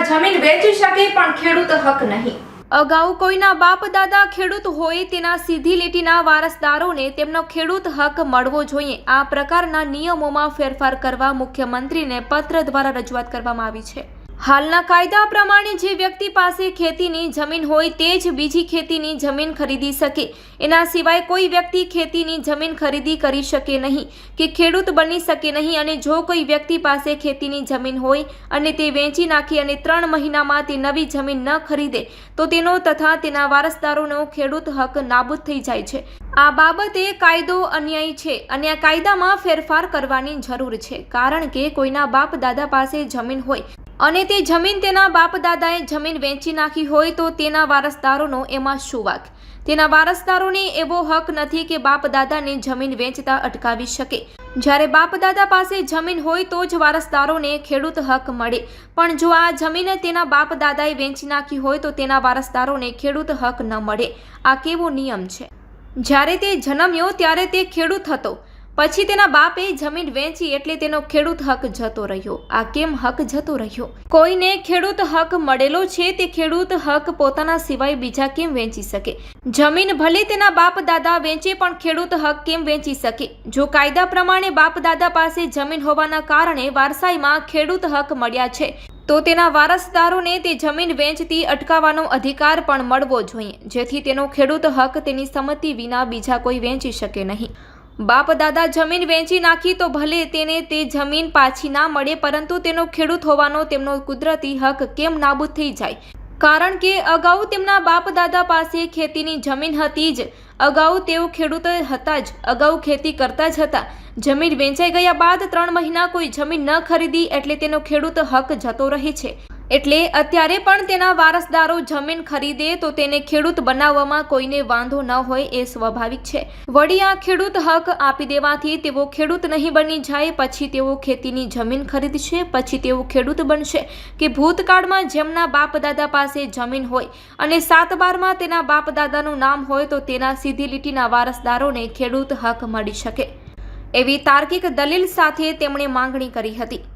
જમીન વેચી શકે પણ ખેડૂત હક નહીં. અગાઉ કોઈના બાપ દાદા ખેડૂત હોય તેના સીધી લીટીના વારસદારોને તેમનો ખેડૂત હક મળવો જોઈએ. આ પ્રકારના નિયમોમાં ફેરફાર કરવા મુખ્યમંત્રીને પત્ર દ્વારા રજૂઆત કરવામાં આવી છે. હાલના કાયદા પ્રમાણે જે વ્યક્તિ પાસે ખેતીની જમીન હોય તે જ બીજી ખેતીની જમીન ખરીદી શકે. એના સિવાય કોઈ વ્યક્તિ ખેતીની જમીન ખરીદી કરી શકે નહીં કે ખેડૂત બની શકે નહીં અને જો કોઈ વ્યક્તિ પાસે ખેતીની જમીન હોય અને તે વેચી નાખી અને ત્રણ મહિનામાં તે નવી જમીન ન ખરીદે, તો તેનો તથા તેના વારસદારોનો ખેડૂત હક નાબૂદ થઈ જાય છે. આ બાબતે કાયદો અન્યાય છે અને આ કાયદામાં ફેરફાર કરવાની જરૂર છે, કારણ કે કોઈના બાપ દાદા પાસે જમીન હોય અને તે જમીન તેના બાપ દાદાએ જમીન વેચી નાખી હોય તો તેના વારસદારોનો એમાં શું વાક? તેના વારસદારોને એવો હક નથી કે બાપ દાદાને જમીન વેચતા અટકાવી શકે. જ્યારે બાપ દાદા પાસે જમીન હોય તો જ વારસદારોને ખેડૂત હક મળે. પણ જો આ જમીન તેના બાપ દાદાએ વેચી નાખી હોય તો તેના વારસદારોને ખેડૂત હક ન મળે. આ કેવો નિયમ છે? જ્યારે તે જન્મ્યો ત્યારે તે ખેડૂત હતો. પછી તેના બાપે જમીન વેચી એટલે તેનો ખેડૂત હક જતો રહ્યો. આ કેમ હક જતો રહ્યો? કોઈને ખેડૂત હક મળેલો છે તે ખેડૂત હક પોતાના સિવાય બીજા કેમ વેચી શકે? જમીન ભલે તેના બાપ દાદા વેચે પણ ખેડૂત હક કેમ વેચી શકે? જો કાયદા પ્રમાણે બાપ દાદા પાસે જમીન હોવાના કારણે વારસાઈમાં ખેડૂત હક મળ્યા છે, તો તેના વારસદારોને તે જમીન વેચતી અટકાવવાનો અધિકાર પણ મળવો જોઈએ, જેથી તેનો ખેડૂત હક તેની સંમતિ વિના બીજા કોઈ વેચી શકે નહીં. બાપ દાદા જમીન વેચી નાખી તો ભલે તેને તે જમીન પાછી ના મળે, પરંતુ તેનો ખેડૂત હોવાનો તેમનો કુદરતી હક કેમ નાબૂદ થઈ જાય? કારણ કે અગાઉ તેમના બાપ દાદા પાસે ખેતીની જમીન હતી જ. અગાઉ તેઓ ખેડૂત હતા જ. અગાઉ ખેતી કરતા જ હતા. જમીન વેચાઈ ગયા બાદ ત્રણ મહિના કોઈ જમીન ન ખરીદી એટલે તેનો ખેડૂત હક જતો રહે છે. એટલે અત્યારે પણ તેના વારસદારો જમીન ખરીદે તો તેને ખેડૂત બનાવવામાં કોઈને વાંધો ન હોય એ સ્વાભાવિક છે. વળી આ ખેડૂત હક આપી દેવાથી તેઓ ખેડૂત નહીં બની જાય, પછી તેઓ ખેતીની જમીન ખરીદશે, પછી તેઓ ખેડૂત બનશે. કે ભૂતકાળમાં જેમના બાપદાદા પાસે જમીન હોય અને સાત બારમાં તેના બાપદાદાનું નામ હોય તો તેના સીધી લીટીના વારસદારોને ખેડૂત હક મળી શકે. એવી તાર્કિક દલીલ સાથે તેમણે માંગણી કરી હતી.